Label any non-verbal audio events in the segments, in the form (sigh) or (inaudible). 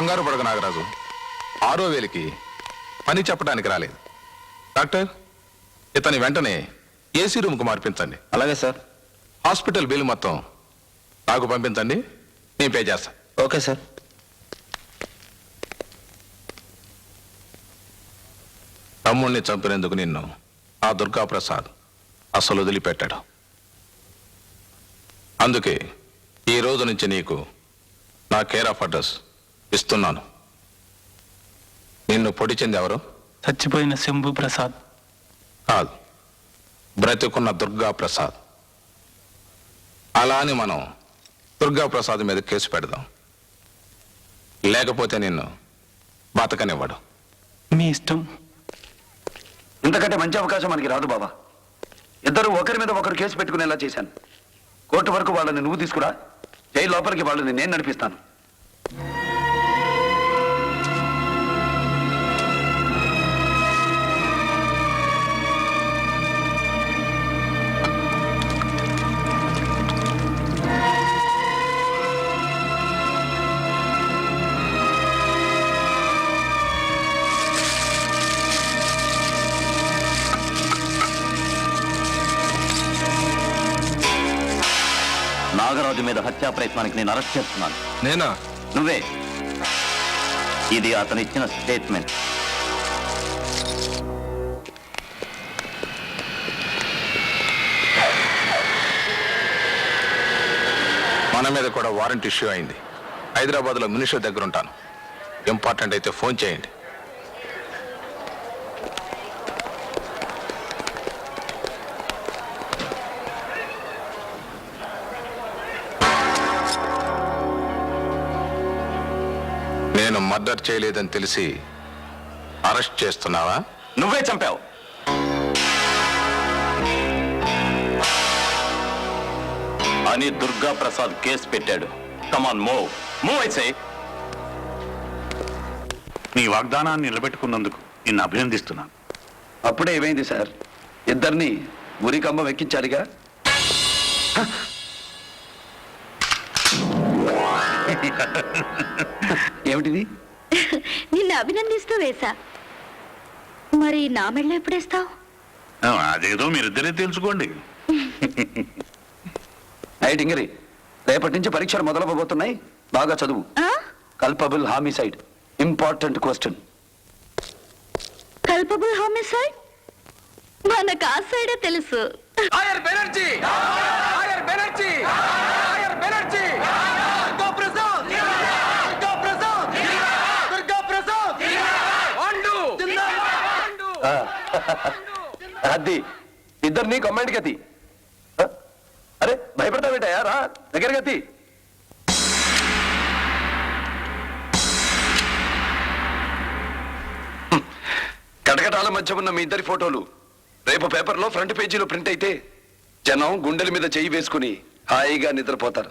కంగారు పడక నాగరాజు. ఆరో వేలికి పని చెప్పడానికి రాలేదు. డాక్టర్ ఇతని వెంటనే ఏసీ రూమ్కు మార్పించండి. అలాగే సార్. హాస్పిటల్ బిల్ మొత్తం నాకు పంపించండి నేను పే చేస్తాను ఓకే సార్. తమ్ముణ్ణి చంపినందుకు నిన్ను ఆ దుర్గా ప్రసాద్ అసలు వదిలిపెట్టాడు. అందుకే ఈ రోజు నుంచి నీకు నా కేర్ ఆఫ్ అడ్రస్ ఇస్తున్నాను. నిన్ను పొడిచింది ఎవరు? చచ్చిపోయిన శంభు ప్రసాద్. కాదు. బ్రతికున్న దుర్గా ప్రసాద్. అలా అని మనం దుర్గా ప్రసాద్ మీద కేసు పెడదాం. లేకపోతే నిన్ను బతకనివ్వడు. మీ ఇష్టం. ఇంతకంటే మంచి అవకాశం మనకి రాదు బాబా. ఇద్దరు ఒకరి మీద ఒకరు కేసు పెట్టుకునేలా చేశాను. కోర్టు వరకు వాళ్ళని నువ్వు తీసుకురా. జైలు లోపలికి వాళ్ళని నేను నడిపిస్తాను. హత్యా ప్రయత్నానికి నేను అరెస్ట్ చేస్తున్నాను. నేనా? నువ్వే. ఇది అతను ఇచ్చిన స్టేట్మెంట్. మన మీద కూడా వారెంట్ ఇష్యూ అయింది. హైదరాబాద్లో మినిస్టర్ దగ్గర ఉంటాను ఇంపార్టెంట్ అయితే ఫోన్ చేయండి. మర్డర్ చేయలేదని తెలిసి అరెస్ట్ చేస్తున్నావా? నువ్వే చంపావు. అని దుర్గా ప్రసాద్ కేసు పెట్టాడు. కమాన్ మూవ్ మూవ్ అయితే నీ వాగ్దానాన్ని నిలబెట్టుకున్నందుకు నిన్ను అభినందిస్తున్నాను. అప్పుడే ఏమైంది సార్? ఇద్దరిని ఉరికంబం ఎక్కించారుగా ఏమిటిది? నిన్ను అభినందిస్తూ వేశా. మరి నా మెళ్ళ ఎప్పుడేస్తావు ఆ, అదేదో మీరిద్దరే తెలుసుకోండి. (laughs) నైట్ ఇంగరి రేపటి నుంచి పరీక్షలు మొదలవబోతున్నాయి బాగా చదువు. Culpable homicide. Important question. Culpable homicide? మనకు ఆ సైడే తెలుసు. అది ఇద్దరిని కమ్మండి గతి అరే భయపడతావేటయా రా దగ్గర గతి కటకటాల మధ్య ఉన్న మీ ఇద్దరి ఫోటోలు రేపు పేపర్లో ఫ్రంట్ పేజీలో ప్రింట్ అయితే జనం గుండెల మీద చెయ్యి వేసుకుని హాయిగా నిద్రపోతారు.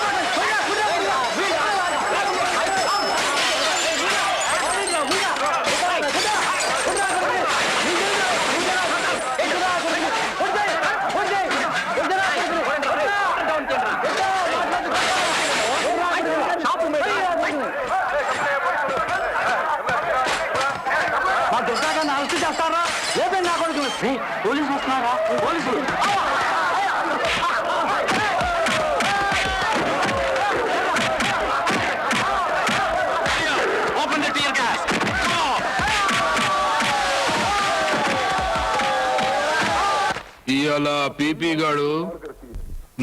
ఇవాళ పీపీ గాడు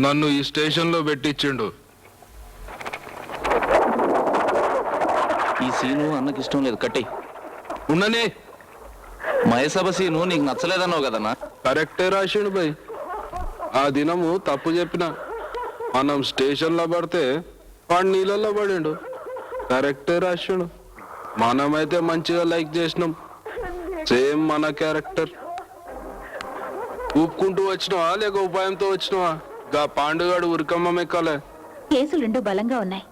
నన్ను ఈ స్టేషన్లో పెట్టించిండు. ఈ సీను అన్నకి ఇష్టం లేదు కట్టి ఉన్ననే. మహేసభ సీను నీకు నచ్చలేదన్నావు కదన్నా? కరెక్టే రాసిండు బై. ఆ దినము తప్పు చెప్పిన. మనం స్టేషన్లో పడితే వాడు నీళ్ళల్లో పడిండు. కరెక్టే రాసిండు. మనమైతే మంచిగా లైక్ చేసినాం. సేమ్ మన క్యారెక్టర్. ఊపుకుంటూ వచ్చినవా లేక ఉపాయంతో వచ్చినవా? గా పాండుగాడు ఉరికమ్మ మెక్కాలే. కేసులు రెండు బలంగా ఉన్నాయి.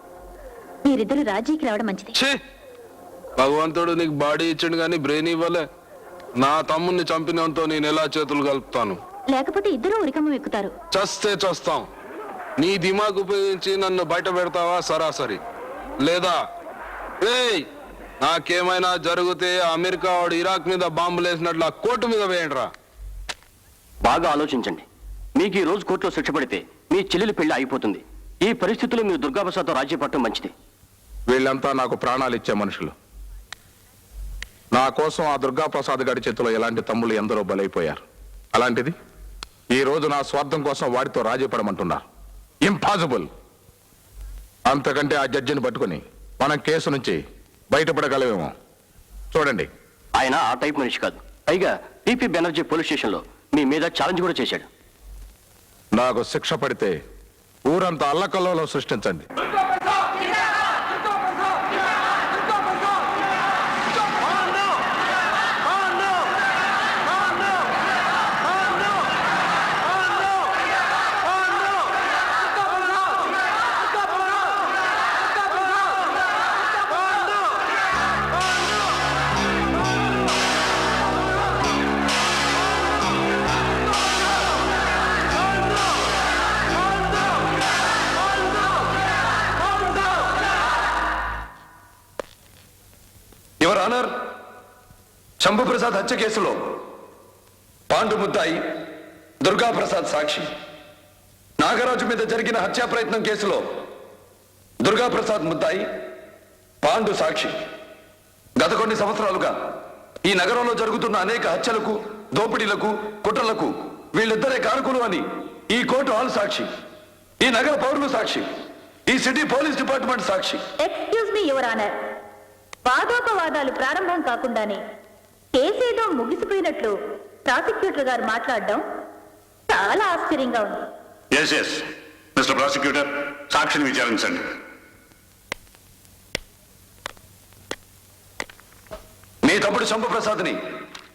మీరిద్దరు రాజీకి రావడం మంచిది. ఛీ! భగవంతుడు నీకు బాడీ ఇచ్చిండు కానీ బ్రెయిన్ ఇవ్వలే. నా తమ్ముణ్ణి చంపినంతో నేను ఎలా చేతులు కలుపుతాను? లేకపోతే ఇద్దరు ఉరికమ్మ ఎక్కుతారు. చస్తే చస్తాం. నీ దిమాగ్ ఉపయోగించి నన్ను బయట పెడతావా సరాసరి? లేదా? ఏయ్! నాకేమైనా జరిగితే అమెరికా వాడు ఇరాక్ మీద బాంబులు వేసినట్లు ఆ కోర్టు మీద వేయండి రా బాగా ఆలోచించండి. మీకు ఈ రోజు కోర్టులో శిక్ష పడితే మీ చెల్లెలి పెళ్ళి అయిపోతుంది ఈ పరిస్థితుల్లో మీరు దుర్గాప్రసాద్తో రాజీ పట్టడం మంచిది. వీళ్ళంతా నాకు ప్రాణాలు ఇచ్చే మనుషులు. నా కోసం ఆ దుర్గాప్రసాద్ గారి చేతిలో ఎలాంటి తమ్ముళ్ళు ఎందరో బలైపోయారు. అలాంటిది ఈ రోజు నా స్వార్థం కోసం వాడితో రాజీ పడమంటున్నారు ఇంపాసిబుల్ అంతకంటే ఆ జడ్జిని పట్టుకుని మనం కేసు నుంచి బయటపడగలమేమో. చూడండి. ఆయన ఆ టైప్ మనిషి కాదు. పైగా టీపీ బెనర్జీ పోలీస్ స్టేషన్లో మీ మీద ఛాలెంజ్ కూడా చేశాడు. నాకు శిక్ష పడితే ఊరంతా అల్లకల్లోలో సృష్టించండి. ఆనర్ శంభుప్రసాద్ హత్య కేసులో పాండు ముద్దాయి దుర్గాప్రసాద్ సాక్షి. నాగరాజు మీద జరిగిన హత్యా ప్రయత్నం కేసులో దుర్గాప్రసాద్ ముద్దాయి పాండు సాక్షి. గత కొన్ని సంవత్సరాలుగా ఈ నగరంలో జరుగుతున్న అనేక హత్యలకు దోపిడీలకు కుట్రలకు వీళ్ళిద్దరే కారకులు అని ఈ కోర్టు హాల్ సాక్షి ఈ నగర పౌరులు సాక్షి ఈ సిటీ పోలీస్ డిపార్ట్మెంట్ సాక్షి. ఎక్స్క్యూజ్ మీ యువర్ ఆనర్ వాదోపవాదాలు ప్రారంభం కాకుండానే కేసేదో ముగిసిపోయినట్లు ప్రాసిక్యూటర్ గారు మాట్లాడడం చాలా ఆశ్చర్యంగా ఉంది. ఎస్ ఎస్ మిస్టర్ ప్రాసిక్యూటర్ సాక్షిని విచారించండి. మీ తమ్ముడు శంభుప్రసాద్ని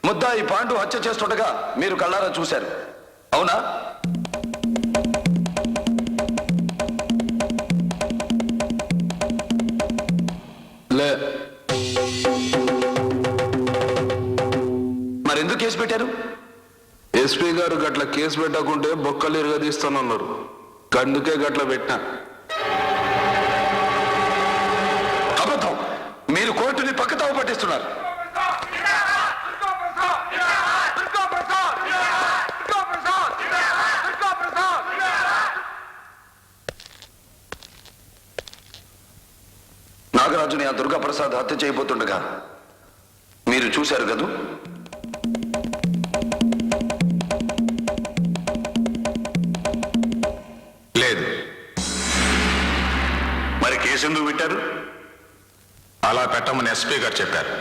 ముద్దాయి పాండు హత్య చేస్తుండగా మీరు కళ్ళారా చూశారు. అవునా? ఎస్పీ గారు గట్ల కేసు పెట్టకుంటే బొక్కలు ఇరగదీస్తానన్నారు. గందుకే గట్ల పెట్టినా. అబద్ధం. మీరు కోర్టుని పక్కతావు పట్టిస్తున్నారు. నాగరాజుని ఆ దుర్గాప్రసాద్ హత్య చేయబోతుండగా మీరు చూశారు కదూ? కేసు ఎందుకు పెట్టారు? అలా పెట్టమని ఎస్పీ గారు చెప్పారు.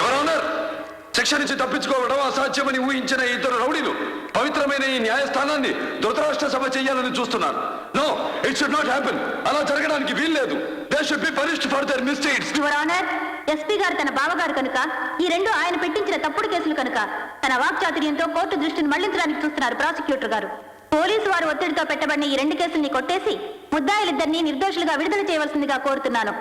ఎవరన్నారు శిక్ష నుంచి తప్పించుకోవడం అసాధ్యమని ఊహించిన ఈ ఇద్దరు రౌడీలు పవిత్రమైన ఈ న్యాయస్థానాన్ని ధృతరాష్ట్ర సభ చేయాలని చూస్తున్నారు. No it should not happen అలా జరగడానికి వీల్లేదు. They should be punished for their mistakes your honour SP గారు తన బావగారు కనుక ఈ రెండు ఆయన పెట్టించిన తప్పుడు కేసులు కనుక తన వాక్చాతుర్యంతో కోర్టు దృష్టిని మళ్ళించడానికి చూస్తున్నారు ప్రాసిక్యూటర్ గారు. పోలీసు వారు ఒత్తిడితో పెట్టబడిన ఈ రెండు కేసుల్ని కొట్టేసి ముద్దాయిలిద్దరినీ నిర్దోషులుగా విడుదల చేయవలసిందిగా కోరుతున్నాను.